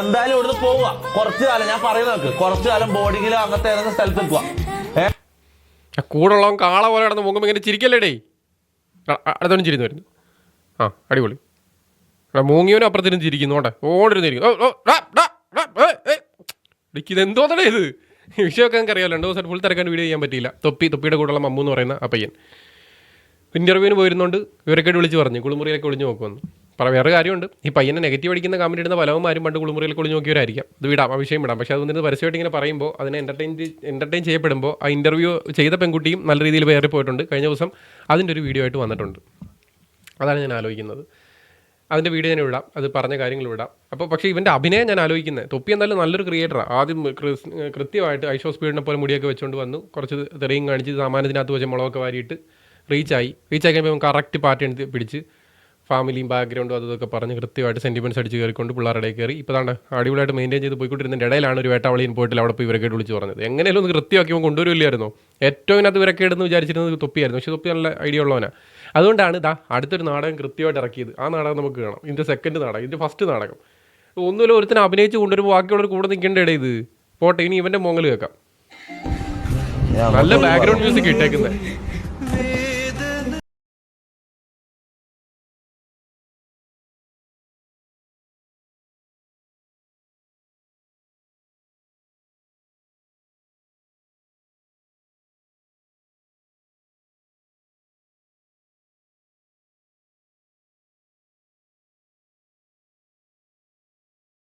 എന്തായാലും ഇവിടുന്ന് പോവുക. കുറച്ചു കാലം ഞാൻ പറയുന്നത് കുറച്ചു കാലം ബോർഡിങ്ങിലോ അങ്ങനത്തെ ഏതെങ്കിലും സ്ഥലത്ത് ആ കൂടുള്ളവൻ കാള പോലെ കിടന്ന് മുങ്ങുമ്പോൾ ഇങ്ങനെ ചിരിക്കല്ലേ ഡേ അടുത്തോളം ചിരിന്ന് വരുന്നു ആ അടിപൊളി. മൂങ്ങിയവനും അപ്പുറത്തിനും ചിരിക്കുന്നു ഓട്ടെ ഓടിരുന്നിരിക്കും ഏയ്. ഇത്? വിഷയമൊക്കെ നമുക്ക് അറിയാമല്ലോ രണ്ട് ദിവസം ഫുൾ തിരക്കാൻ വീഡിയോ ചെയ്യാൻ പറ്റിയില്ല. തൊപ്പി തൊപ്പിയുടെ കൂടെയുള്ള മമ്മു എന്ന് പറയുന്ന അപ്പയ്യൻ. പയ്യൻ ഇന്റർവ്യൂവിന് പോയിരുന്നോണ്ട് ഇവരൊക്കെ വിളിച്ച് പറഞ്ഞു. കുളിമുറിയിലൊക്കെ വിളിച്ച് നോക്കുമെന്ന് പറ വേറെ കാര്യമുണ്ട്. ഈ പയ്യനെ നെഗറ്റീവ് അടിക്കുന്ന കമന്റ് ഇടുന്ന പലവന്മാരും പണ്ട് കുളിമുറിയിൽ കുളി നോക്കിയവരായിരിക്കാം. അത് വിടാം ആ വിഷയം വിടാം. പക്ഷേ അത് വന്നിട്ട് പരസ്യമായിട്ട് ഇങ്ങനെ പറയുമ്പോൾ അതിനെ എന്റർടൈൻ എന്റർടൈൻ ചെയ്യപ്പെടുമ്പോൾ ആ ഇന്റർവ്യൂ ചെയ്ത പെൺകുട്ടിയും നല്ല രീതിയിൽ വേറെ പോയിട്ടുണ്ട്. കഴിഞ്ഞ ദിവസം അതിന്റെ ഒരു വീഡിയോ ആയിട്ട് വന്നിട്ടുണ്ട്. അതാണ് ഞാൻ ആലോചിക്കുന്നത്. അതിന്റെ വീഡിയോ ഞാൻ വിടാം അത് പറഞ്ഞ കാര്യങ്ങൾ വിടാം. അപ്പോൾ പക്ഷേ ഇവന്റെ അഭിനയം ഞാൻ ആലോചിക്കുന്നത് തൊപ്പി എന്തായാലും നല്ലൊരു ക്രിയേറ്ററാണ് ആദ്യം കൃത്യമായിട്ട് ഐഷോ സ്പീഡിനെ പോലെ മുടിയൊക്കെ വെച്ചുകൊണ്ട് വന്നു. കുറച്ച് തെറിയും കാണിച്ച് സാമാനത്തിനകത്ത് വെച്ച് മുളകൊക്കെ വാരിയിട്ട് റീച്ചായി റീച്ചായി കഴിയുമ്പോൾ കറക്റ്റ് എടുത്ത് പിടിച്ച് ഫാമിലിയും ബാക്ക്ഗ്രൗണ്ടും അതൊക്കെ പറഞ്ഞ് കൃത്യമായിട്ട് സെന്റിമെന്റ്സ് അടിച്ച് കയറിക്കൊണ്ട് പിള്ളേരുടെ കയറി. ഇപ്പോൾ താണ്ട് അടിപൊളിയായിട്ട് മെയിന്റെയിൻ ചെയ്ത് പോയിക്കൊണ്ടിരുന്ന ഇടയിലാണ് ഒരു വേട്ടാവളിയും പോയിട്ട് അവിടെ പോയി ഇവരൊക്കെ വിളിച്ച് പറഞ്ഞത്. എങ്ങനെയാലും ഒന്ന് കൃത്യമാക്കി അവൻ കൊണ്ടുവരില്ലായിരുന്നോ ഏറ്റവും ഇതിനകത്ത് ഇവരൊക്കെ ഇടുന്ന് വിചാരിച്ചിരുന്നത് തൊപ്പിയായിരുന്നു. പക്ഷേ തൊപ്പി നല്ല ഐഡിയ ഉള്ളവനാണ് അതുകൊണ്ടാണ് ഇതാ അടുത്തൊരു നാടകം കൃത്യമായിട്ട് ഇറക്കിയത്. ആ നാടകം നമുക്ക് കാണാം. ഇതിന്റെ സെക്കൻഡ് നാടകം ഇതിന്റെ ഫസ്റ്റ് നാടകം. ഒന്നുമില്ല ഒരുത്തിനെ അഭിനയിച്ച് കൊണ്ടുവരുമ്പോൾ ബാക്കിയുള്ളവർ കൂടെ നിൽക്കേണ്ട ഇടയിത് ഇത്? പോട്ടെ ഇനി ഇവന്റെ മോങ്ങൽ കേൾക്കാം. നല്ല ബാക്ക്ഗ്രൗണ്ട് മ്യൂസിക് ഇട്ടേക്കുന്നത്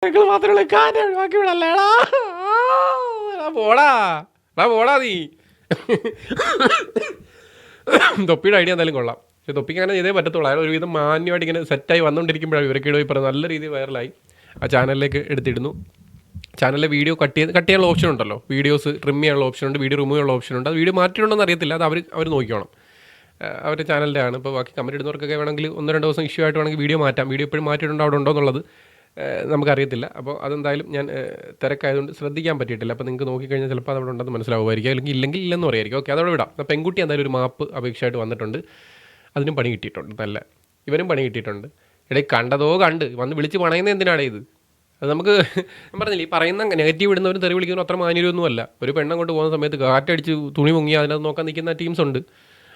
മാത്രമേ പോടാ. പോടാ നീ. തൊപ്പിയുടെ ഐഡിയ എന്തായാലും കൊള്ളാം. പക്ഷെ തൊപ്പിക്ക് അങ്ങനെ ചെയ്തേ പറ്റത്തുള്ളൂ. അയാൾ ഒരുവിധം മാന്യമായിട്ട് ഇങ്ങനെ സെറ്റായി വന്നുകൊണ്ടിരിക്കുമ്പോഴാണ് ഇവരൊക്കെ പോയി പറഞ്ഞത് നല്ല രീതിയിൽ വൈറലായി. ആ ചാനലിലേക്ക് എടുത്തിടുന്നു. ചാനലിലെ വീഡിയോ കട്ട് ചെയ്ത് കട്ട് ചെയ്യാനുള്ള ഓപ്ഷൻ ഉണ്ടല്ലോ. വീഡിയോസ് ട്രിം ചെയ്യാനുള്ള ഓപ്ഷൻ ഉണ്ട് വീഡിയോ റിമൂവ് ചെയ്യാനുള്ള ഓപ്ഷൻ ഉണ്ട്. അത് വീഡിയോ മാറ്റിയിട്ടുണ്ടോ അറിയത്തില്ല. അത് അവർ അവർ നോക്കിക്കോണം. അവരുടെ ചാനലിന്റെ ആണ് ഇപ്പോൾ ബാക്കി കമന്റ് ഇടുന്നവർക്കൊക്കെ വേണമെങ്കിൽ ഒന്ന് രണ്ട് ദിവസം ഇഷ്യൂ ആയിട്ട് വേണമെങ്കിൽ വീഡിയോ മാറ്റാം. വീഡിയോ ഇപ്പോഴും മാറ്റിയിട്ടുണ്ടോ അവിടെ ഉണ്ടോ എന്നുള്ളത് നമുക്കറിയത്തില്ല. അപ്പോൾ അതെന്തായാലും ഞാൻ തിരക്കായതുകൊണ്ട് ശ്രദ്ധിക്കാൻ പറ്റിയിട്ടില്ല. അപ്പോൾ നിങ്ങൾക്ക് നോക്കിക്കഴിഞ്ഞാൽ ചിലപ്പോൾ അതവിടെ ഉണ്ടെന്ന് മനസ്സിലാവുമായിരിക്കും. അല്ലെങ്കിൽ ഇല്ലെങ്കിൽ ഇല്ലെന്ന് പറയായിരിക്കും. ഓക്കെ അതവിടെ വിടാം. പെൺകുട്ടി എന്തായാലും ഒരു മാപ്പ് അപേക്ഷയായിട്ട് വന്നിട്ടുണ്ട്. അതിനും പണി കിട്ടിയിട്ടുണ്ട്. നല്ല. ഇവനും പണി കിട്ടിയിട്ടുണ്ട്. ഇടയിൽ കണ്ടതോ കണ്ട്. വന്ന് വിളിച്ച് പണയുന്നത് എന്തിനാണ് ഇത്? അത് നമുക്ക് ഞാൻ പറഞ്ഞില്ല ഈ പറയുന്ന നെഗറ്റീവ് ഇടുന്നവരും തെറി വിളിക്കുന്നവരും അത്ര മാന്യരൊന്നുമല്ല. ഒരു പെണ്ണം കൊണ്ട് പോകുന്ന സമയത്ത് കാറ്റടിച്ച് തുണി മുങ്ങി അതിനകത്ത് നോക്കാൻ നിൽക്കുന്ന ടീംസ് ഉണ്ട്.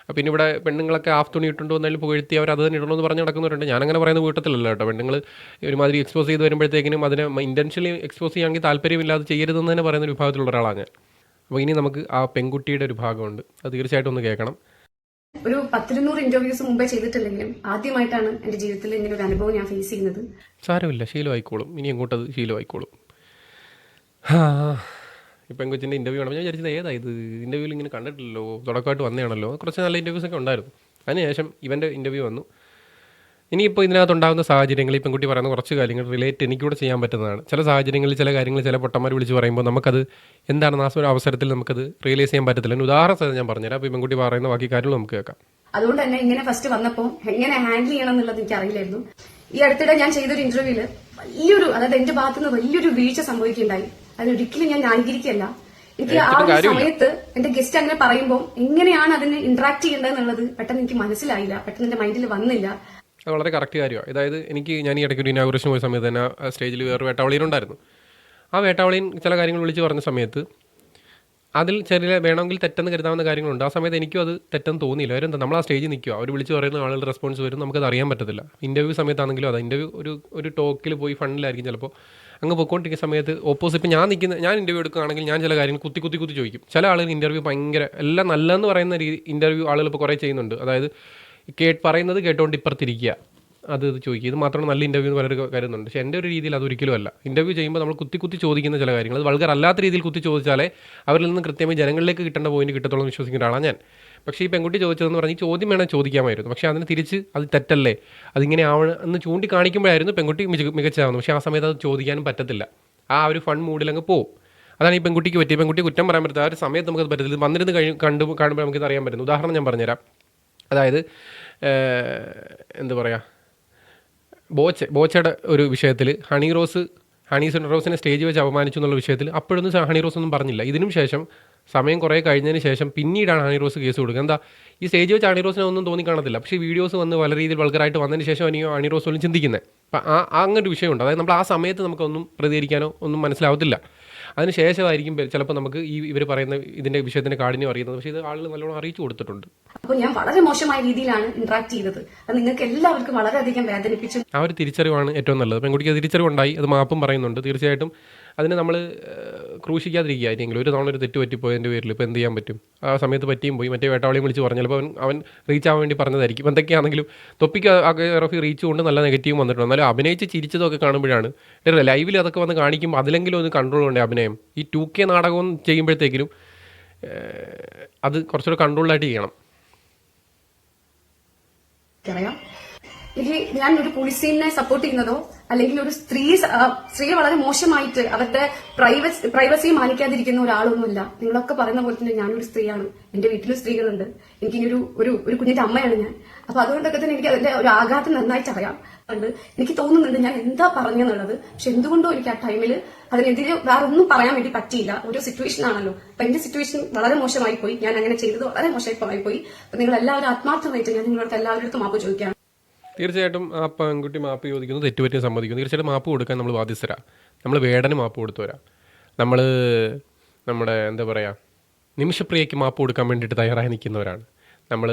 പിന്നെ ഇവിടെ പെണ്ണുങ്ങളൊക്കെ ഹാഫ് തുണി ഇട്ടുണ്ടോ വന്നാലും പുകഴ്ത്തി അവർ അത് തന്നെ എന്ന് പറഞ്ഞ് നടക്കുന്നവരുണ്ട് ഞാനങ്ങനെ പറയുന്ന കൂട്ടത്തിലല്ല കേട്ടോ. പെണ്ണുങ്ങൾ ഒരുമാതിരി എക്സ്പോസ് ചെയ്ത് വരുമ്പോഴത്തേക്കിനും അതിനെ ഇന്റൻഷ്യലി എക്സ്പോസ് ചെയ്യാമെങ്കിൽ താല്പര്യമില്ലാതെ ചെയ്യരുതെന്ന് തന്നെ പറയുന്ന ഒരു വിഭാഗത്തിലുള്ള ഒരാളാണ് ഞാൻ. അപ്പോൾ ഇനി നമുക്ക് ആ പെൺകുട്ടിയുടെ ഒരു ഭാഗമുണ്ട്. അത് തീർച്ചയായിട്ടും ഒന്ന് കേൾക്കണം. ഒരു പത്തിരുന്നൂറ് ഇന്റർവ്യൂസ് മുമ്പേ ചെയ്തിട്ടില്ലെങ്കിലും ആദ്യമായിട്ടാണ് എന്റെ ജീവിതത്തിൽ ഇങ്ങനെ ഒരു അനുഭവം ഞാൻ ഫേസ് ചെയ്യുന്നത്. സാരമില്ല ശീലമായിക്കോളും. ഇനി അങ്ങോട്ടത് ശീലമായിക്കോളും. ഈ പെൺകൊച്ചിന്റെ ഇന്റർവ്യൂ ആണ് ഞാൻ വിചാരിച്ചത് ഏതാ ഇത്? ഇന്റർവ്യൂവിൽ ഇങ്ങനെ കണ്ടിട്ടില്ലല്ലോ തുടക്കമായിട്ട് വന്നതാണല്ലോ. കുറച്ച് നല്ല ഇന്റർവ്യൂസ് ഒക്കെ ഉണ്ടായിരുന്നു. അതിനുശേഷം ഇവന്റെ ഇന്റർവ്യൂ വന്നു. ഇനിയിപ്പോൾ ഇതിനകത്തുണ്ടാകുന്ന സാഹചര്യങ്ങൾ ഈ പെൺകുട്ടി പറയുന്ന കുറച്ച് കാര്യങ്ങൾ റിലേറ്റ് എനിക്കൂടെ ചെയ്യാൻ പറ്റുന്നതാണ്. ചില സാഹചര്യങ്ങളിൽ ചില കാര്യങ്ങൾ ചില പൊട്ടന്മാർ വിളിച്ച് പറയുമ്പോൾ നമുക്കത് എന്താണെന്ന് ആ ഒരു അവസരത്തിൽ നമുക്കത് റിയലൈസ് ചെയ്യാൻ പറ്റത്തില്ല. ഒരു ഉദാഹരണ സഹിതം ഞാൻ പറഞ്ഞുതരാം. അപ്പോൾ ഈ പെൺകുട്ടി പറയുന്ന ബാക്കി കാര്യങ്ങൾ നമുക്ക് കേൾക്കാം. അതുകൊണ്ട് തന്നെ ഇങ്ങനെ ഫസ്റ്റ് വന്നപ്പോൾ എങ്ങനെ ഹാൻഡിൽ ചെയ്യണം എന്നുള്ളത് എനിക്ക് അറിയില്ലായിരുന്നു ഈ അടുത്തിടെ ഞാൻ ചെയ്തൊരു ഇന്റർവ്യൂവിൽ വലിയൊരു അതായത് എന്റെ ഭാഗത്തുനിന്ന് വലിയൊരു വീഴ്ച സംഭവിക്കുകയുണ്ടായി. അതിനൊരിക്കലും ഞാൻ ന്യായീകരിക്കല്ല എനിക്ക് ആ ഒരു സമയത്ത് എന്റെ ഗസ്റ്റ് അങ്ങനെ പറയുമ്പോൾ എങ്ങനെയാണ് അതിനെ ഇന്ററാക്ട് ചെയ്യേണ്ടത് എന്നുള്ളത് പെട്ടെന്ന് എനിക്ക് മനസ്സിലായില്ല. പെട്ടെന്ന് എന്റെ മൈൻഡിൽ വന്നില്ല. അത് വളരെ കറക്റ്റ് കാര്യമാണ്. അതായത് എനിക്ക് ഞാൻ ഈ ഇടയ്ക്ക് ഒരു ഇനാഗുറേഷൻ പോയ സമയത്ത് തന്നെ സ്റ്റേജിൽ വേറെ വേട്ടാവളിയിലുണ്ടായിരുന്നു ആ വേട്ടാവളിയും ചില കാര്യങ്ങൾ വിളിച്ച് പറഞ്ഞ സമയത്ത് അതിൽ ചെറിയ വേണമെങ്കിൽ തെറ്റെന്ന് കരുതാവുന്ന കാര്യങ്ങളുണ്ട്. ആ സമയത്ത് എനിക്കും അത് തെറ്റെന്ന് തോന്നിയില്ല. അവരെന്താ നമ്മൾ ആ സ്റ്റേജിൽ നിൽക്കുക അവർ വിളിച്ച് പറയുന്ന ആളുകളുടെ റെസ്പോൺസ് വരും. നമുക്കത് അറിയാൻ പറ്റത്തില്ല. ഇന്റർവ്യൂ സമയത്താണെങ്കിലും അതെ. ഇന്റർവ്യൂ ഒരു ഒരു ടോക്കിൽ പോയി ഫണ്ടിലായിരിക്കും ചിലപ്പോൾ അങ്ങ് പോയിക്കൊണ്ടിരിക്കുന്ന സമയത്ത് ഓപ്പോസിറ്റ് ഇപ്പോൾ ഞാൻ നിൽക്കുന്ന ഞാൻ ഇന്റർവ്യൂ എടുക്കുകയാണെങ്കിൽ ഞാൻ ചില കാര്യങ്ങൾ കുത്തി കുത്തി കുത്തി ചോദിക്കും. ചില ആളുകൾ ഇന്റർവ്യൂ ഭയങ്കര എല്ലാം നല്ലതെന്ന് പറയുന്ന രീതി ഇന്റർവ്യൂ ആളുകൾ ഇപ്പോൾ കുറേ ചെയ്യുന്നുണ്ട്. അതായത് കേ പറയുന്നത് കേട്ടുകൊണ്ട് ഇപ്പുറത്തിരിക്കുക. അത് ഇത് ചോദിക്കുക ഇത് മാത്രമാണ് നല്ല ഇന്റർവ്യൂ എന്ന് പലരും കരുതുന്നുണ്ട് പക്ഷേ എന്റെ ഒരു രീതിയിൽ അതൊരിക്കലും അല്ല. ഇന്റർവ്യൂ ചെയ്യുമ്പോൾ നമ്മൾ കുത്തി കുത്തി ചോദിക്കുന്ന ചില കാര്യങ്ങൾ. അത് വൾഗർ അല്ലാത്ത രീതിയിൽ കുത്തി ചോദിച്ചാലേ അവരിൽ നിന്ന് കൃത്യമായി ജനങ്ങളിലേക്ക് കിട്ടേണ്ട പോയിന്റ് കിട്ടത്തോളം വിശ്വസിക്കുന്ന ഒരാളാണ് ഞാൻ. പക്ഷേ ഈ പെൺകുട്ടി ചോദിച്ചതെന്ന് പറഞ്ഞ് ചോദ്യം വേണം ചോദിക്കാമായിരുന്നു. പക്ഷേ അതിന് തിരിച്ച് അത് തെറ്റല്ലേ? അതിങ്ങനെ ആവണം എന്ന് ചൂണ്ടിക്കാണിക്കുമ്പോഴായിരുന്നു പെൺകുട്ടി മിക മികച്ചതാവുന്നത്. പക്ഷേ ആ സമയത്ത് അത് ചോദിക്കാനും പറ്റത്തില്ല. ആ ഒരു ഫൺ മൂഡിൽ അങ്ങ് പോകും അതാണ് ഈ പെൺകുട്ടിക്ക് പറ്റിയ പെൺകുട്ടി കുറ്റം പറയാൻ പറ്റില്ല ആ ഒരു സമയത്ത് നമുക്ക് പറ്റത്തില്ല. വന്നിരുന്ന് കഴിഞ്ഞ് കണ്ടു കാണുമ്പോൾ നമുക്കിത് അറിയാൻ പറ്റുന്നു. ഉദാഹരണം ഞാൻ പറഞ്ഞുതരാം. അതായത് എന്താ പറയുക ബോച്ച ബോച്ചയുടെ ഒരു വിഷയത്തിൽ ഹണി റോസ് ഹണി റോസിനെ സ്റ്റേജ് വെച്ച് അപമാനിച്ചു എന്നുള്ള വിഷയത്തിൽ അപ്പോഴൊന്നും ഹണി റോസ് ഒന്നും പറഞ്ഞില്ല. ഇതിനും ശേഷം സമയം കുറേ കഴിഞ്ഞതിന് ശേഷം പിന്നീടാണ് ഹണി റോസ് കേസ് കൊടുക്കുക. എന്താ ഈ സ്റ്റേജ് വെച്ച് ഹണി റോസിനെ ഒന്നും തോന്നി കാണത്തില്ല പക്ഷേ വീഡിയോസ് വന്ന് വളരെ രീതിയിൽ വൾഗറായിട്ട് വന്നതിന് ശേഷം അനിയോ ഹണി റോസ് പോലും ചിന്തിക്കുന്നത് അപ്പം ആ ആ അങ്ങനെ ഒരു വിഷയമുണ്ട്. അതായത് നമ്മൾ ആ സമയത്ത് നമുക്കൊന്നും പ്രതികരിക്കാനോ ഒന്നും മനസ്സിലാവത്തില്ല. അതിന് ശേഷമായിരിക്കും ചിലപ്പോൾ നമുക്ക് ഈ ഇവർ പറയുന്ന ഇതിന്റെ വിഷയത്തിന്റെ കാഠിന്യം അറിയുന്നത്. പക്ഷേ ഇത് ആളുകൾ നല്ലോണം അറിയിച്ചു കൊടുത്തിട്ടുണ്ട്. അപ്പോൾ ഞാൻ വളരെ മോശമായ രീതിയിലാണ് ഇന്ററാക്ട് ചെയ്തത്. അത് നിങ്ങൾക്ക് എല്ലാവർക്കും വളരെയധികം വേദനിപ്പിച്ചു. ആ ഒരു തിരിച്ചറിവാണ് ഏറ്റവും നല്ലത്. പെൺകുട്ടിക്ക് തിരിച്ചറിവുണ്ടായി. അത് മാപ്പും പറയുന്നുണ്ട്. തീർച്ചയായിട്ടും അതിന് നമ്മൾ ക്രൂശിക്കാതിരിക്കുക. ആയിരിക്കും ഒരു തവണ ഒരു തെറ്റ് പറ്റിപ്പോയതിന്റെ പേരിൽ ഇപ്പോൾ എന്ത് ചെയ്യാൻ പറ്റും? ആ സമയത്ത് പറ്റിയും പോയി. മറ്റേ വേട്ടാവളിയും വിളിച്ച് പറഞ്ഞു ചിലപ്പോൾ അവൻ അവൻ റീച്ച് ആവാൻ വേണ്ടി പറഞ്ഞതായിരിക്കും. എന്തൊക്കെയാണെങ്കിലും തൊപ്പിക്ക് റഫി റീച്ച് കൊണ്ട് നല്ല നെഗറ്റീവ് വന്നിട്ടുണ്ട്. എന്നാലും അഭിനയിച്ച് ചിരിച്ചതൊക്കെ കാണുമ്പോഴാണ്. ലൈവിൽ അതൊക്കെ വന്ന് കാണിക്കുമ്പോൾ അതിലെങ്കിലും ഒന്ന് കൺട്രോൾ ഉണ്ട് അഭിനയം? ഈ ടു കെ നാടകം ചെയ്യുമ്പോഴത്തേക്കിലും അത് കുറച്ചുകൂടെ കൺട്രോളായിട്ട് ചെയ്യണം എനിക്കറിയാം എനിക്ക് ഞാൻ ഒരു പോളിസീനെ സപ്പോർട്ട് ചെയ്യുന്നതോ അല്ലെങ്കിൽ ഒരു സ്ത്രീ സ്ത്രീ വളരെ മോശമായിട്ട് അവരുടെ പ്രൈവസി പ്രൈവസി മാനിക്കാതിരിക്കുന്ന ഒരാളൊന്നുമില്ല. നിങ്ങളൊക്കെ പറയുന്ന പോലെ തന്നെ ഞാനൊരു സ്ത്രീയാണ്. എന്റെ വീട്ടിലും സ്ത്രീകളുണ്ട്. എനിക്ക് ഒരു ഒരു ഒരു കുഞ്ഞിന്റെ അമ്മയാണ് ഞാൻ. അപ്പൊ അതുകൊണ്ടൊക്കെ തന്നെ എനിക്ക് അതിന്റെ ഒരു ആഘാതം നന്നായിട്ട് അറിയാം. ഉണ്ട് എനിക്ക് തോന്നുന്നുണ്ട് ഞാൻ എന്താ പറഞ്ഞെന്നുള്ളത്. പക്ഷെ എന്തുകൊണ്ടോ എനിക്ക് ആ ടൈമിൽ അതിനെതിരെ വേറെ ഒന്നും പറയാൻ വേണ്ടി പറ്റിയില്ല. ഒരു സിറ്റുവേഷൻ ആണല്ലോ. അപ്പൊ എന്റെ സിറ്റുവേഷൻ വളരെ മോശമായി പോയി ഞാൻ അങ്ങനെ ചെയ്തത് വളരെ മോശമായി പോയി അപ്പൊ നിങ്ങൾ എല്ലാവരും ആത്മാർത്ഥമായിട്ട് ഞാൻ നിങ്ങളുടെ എല്ലാവരുടെ അടുത്തും മാപ്പ് ചോദിക്കുകയാണ്. തീർച്ചയായിട്ടും ആ പെൺകുട്ടി മാപ്പ് ചോദിക്കുന്നു തെറ്റുപറ്റിയ സമ്മതിക്കുന്നു. തീർച്ചയായിട്ടും മാപ്പ് കൊടുക്കാൻ നമ്മൾ ബാധ്യസ്ഥരാ. നമ്മൾ വേടന് മാപ്പ് കൊടുത്തു വരാം നമ്മൾ നമ്മുടെ എന്താ പറയുക നിമിഷപ്രിയയ്ക്ക് മാപ്പ് കൊടുക്കാൻ വേണ്ടിയിട്ട് തയ്യാറായി നിൽക്കുന്നവരാണ്. നമ്മൾ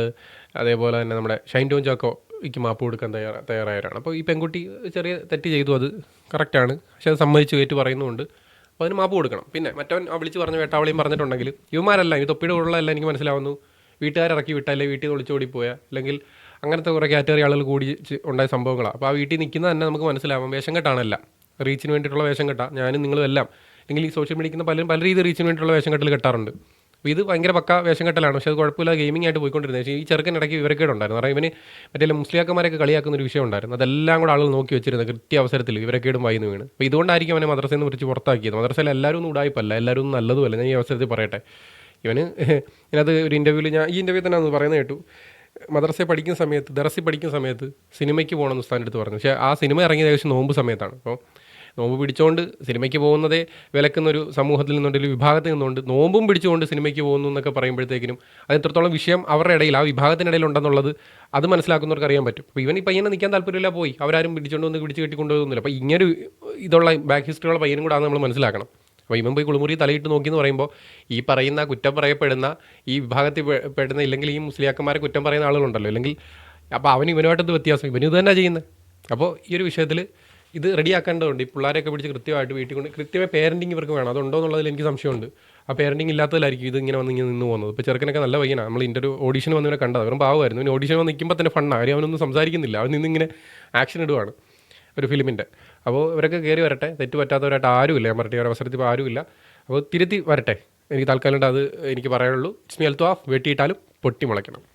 അതേപോലെ തന്നെ നമ്മുടെ ഷൈൻ ടോൺ ചാക്കോയ്ക്ക് മാപ്പ് കൊടുക്കാൻ തയ്യാറ തയ്യാറായവരാണ്. അപ്പോൾ ഈ പെൺകുട്ടി ചെറിയ തെറ്റ് ചെയ്തു അത് കറക്റ്റാണ് പക്ഷെ അത് സമ്മതിച്ചു ഏറ്റു പറയുന്നുണ്ട് അപ്പോൾ അതിന് മാപ്പ് കൊടുക്കണം. പിന്നെ മറ്റവൻ ആ വിളിച്ച് പറഞ്ഞ വേട്ടാവളിയും പറഞ്ഞിട്ടുണ്ടെങ്കിൽ ഇവന്മാരല്ല ഈ തൊപ്പിയുടെ ഉള്ളതല്ല എനിക്ക് മനസ്സിലാവുന്നു. വീട്ടുകാരിറക്കി വിട്ടാൽ അല്ലെങ്കിൽ വീട്ടിൽ നിന്ന് ഒളിച്ചോടി പോയാൽ അല്ലെങ്കിൽ അങ്ങനത്തെ കുറേ കാറ്റഗറി ആളുകൾ കൂടി ഉണ്ടായ സംഭവങ്ങളാണ് അപ്പോൾ ആ വീട്ടിൽ നിൽക്കുന്ന തന്നെ നമുക്ക് മനസ്സിലാവാം. വേഷം കെട്ടാണല്ല. റീച്ചിന് വേണ്ടിയിട്ടുള്ള വേഷം കെട്ടാം. ഞാനും നിങ്ങളും എല്ലാം. അല്ലെങ്കിൽ ഈ സോഷ്യൽ മീഡിയക്കുന്ന പലരും പല രീതിയിൽ റീച്ചിന് വേണ്ടിയിട്ടുള്ള വേഷം കെട്ടൽ കെട്ടാറുണ്ട്. അപ്പോൾ ഇത് ഭയങ്കര പക്ക വേഷം കെട്ടലാണ്. പക്ഷേ അത് കുഴപ്പമില്ല. ഗെയിമിംഗ് ആയിട്ട് പോയിക്കൊണ്ടിരുന്നത്. പക്ഷേ ഈ ചെറുക്കൻ ഇടയ്ക്ക് വിവരക്കേട് ഉണ്ടായിരുന്നു കാരണം ഇവന് മറ്റേ മുസ്ലിയാക്കന്മാരൊക്കെ കളിയാക്കുന്ന ഒരു വിഷയം ഉണ്ടായിരുന്നു. അതെല്ലാം കൂടെ ആളുകൾ നോക്കി വെച്ചിരുന്നത് കൃത്യ അവസരത്തിൽ ഇവരക്കേടും വായിന്ന് വീണ്. അപ്പോൾ ഇതുകൊണ്ടായിരിക്കും അവനെ മദ്രസയിൽ നിന്ന് വിളിച്ച് പുറത്താക്കിയത്. മദ്രസയിൽ എല്ലാവരും ഒന്നും ഉടായ്പല്ല. എല്ലാവരും ഒന്നും നല്ലതുമല്ല. ഞാൻ ഈ അവസരത്തിൽ പറയട്ടെ. ഇവന് ഇതിനകത്ത് ഒരു ഇന്റർവ്യൂവിൽ ഞാൻ ഈ ഇന്റർവ്യൂ തന്നെ പറയുന്നത് കേട്ടു. മദ്രസയിൽ പഠിക്കുന്ന സമയത്ത് ദറസി പഠിക്കുന്ന സമയത്ത് സിനിമയ്ക്ക് പോകണമെന്ന് ഉസ്താന്റെ അടുത്ത് പറഞ്ഞു. പക്ഷേ ആ സിനിമ ഇറങ്ങിയത് ഏകദേശം നോമ്പ് സമയത്താണ്. അപ്പോൾ നോമ്പ് പിടിച്ചുകൊണ്ട് സിനിമയ്ക്ക് പോകുന്നതേ വിലക്കുന്നൊരു സമൂഹത്തിൽ നിന്നുകൊണ്ട് ഒരു വിഭാഗത്തിൽ നിന്നുകൊണ്ട് നോമ്പും പിടിച്ചുകൊണ്ട് സിനിമയ്ക്ക് പോകുന്നു എന്നൊക്കെ പറയുമ്പോഴത്തേക്കിനും അത് എത്രത്തോളം വിഷയം അവരുടെ ഇടയിൽ ആ വിഭാഗത്തിനിടയിൽ ഉണ്ടെന്നുള്ളത് അത് മനസ്സിലാക്കുന്നവർക്ക് അറിയാൻ പറ്റും. അപ്പോൾ ഇവൻ ഈ പയ്യനെ നിൽക്കാൻ താല്പര്യമില്ല പോയി. അവരാരും പിടിച്ചുകൊണ്ട് വന്ന് പിടിച്ച് കെട്ടിക്കൊണ്ടുപോകുന്നില്ല. അപ്പോൾ ഇങ്ങനെ ഒരു ഇതുള്ള ബാക്ക് ഹിസ്റ്ററിയുള്ള പയ്യനും കൂടെ നമ്മൾ മനസ്സിലാക്കണം. അപ്പോൾ ഇവൻ പോയി കുളിമുറി തലയിട്ട് നോക്കി എന്ന് പറയുമ്പോൾ ഈ പറയുന്ന കുറ്റം പറയപ്പെടുന്ന ഈ വിഭാഗത്തിൽ പെടുന്ന ഇല്ലെങ്കിൽ ഈ മുസ്ലിയാക്കന്മാരെ കുറ്റം പറയുന്ന ആളുകളുണ്ടല്ലോ. അല്ലെങ്കിൽ അപ്പോൾ അവൻ ഇവനുമായിട്ട് വ്യത്യാസം? ഇവന് ഇത് തന്നെ ചെയ്യുന്നത്. അപ്പോൾ ഈ ഒരു വിഷയത്തിൽ ഇത് റെഡിയാക്കേണ്ടതുണ്ട്. ഈ പിള്ളേരെയൊക്കെ പിടിച്ച് കൃത്യമായിട്ട് വീട്ടിൽ കൊണ്ട് കൃത്യമായ പേരന്റിങ് ഇവർക്ക് വേണം. അതുണ്ടോ എന്നുള്ളതിൽ എനിക്ക് സംശയമുണ്ട്. ആ പേരന്റിങ് ഇല്ലാത്തതിലായിരിക്കും ഇത് ഇങ്ങനെ വന്ന് ഇങ്ങനെ നിന്ന് പോകുന്നത്. ഇപ്പോൾ ചെറുക്കനൊക്കെ നല്ല പയ്യനാണ്. നമ്മൾ ഇന്റർവ്യൂ ഓഡീഷൻ വന്നിവിടെ കണ്ടത് വെറും പാവമായിരുന്നു. ഇനി ഓഡീഷൻ വന്ന് നിൽക്കുമ്പോൾ തന്നെ ഫണ്ണാണ് അവനൊന്നും സംസാരിക്കുന്നില്ല. അവൻ നിന്നിങ്ങനെ ആക്ഷൻ ഇടുവാണ്. ഒരു ഫിലിമിന്റെ. അപ്പോൾ ഇവരൊക്കെ കയറി വരട്ടെ. തെറ്റ് പറ്റാത്തവരായിട്ട് ആരുമില്ല. ഞാൻ പറഞ്ഞ ഒരു അവസരത്തിൽ ഇപ്പോൾ ആരുമില്ല. അപ്പോൾ തിരുത്തി വരട്ടെ. എനിക്ക് തൽക്കാലം അത് എനിക്ക് പറയാനുള്ളൂ. ഇറ്റ്സ് മി വെട്ടിയിട്ടാലും പൊട്ടി മുളയ്ക്കണം.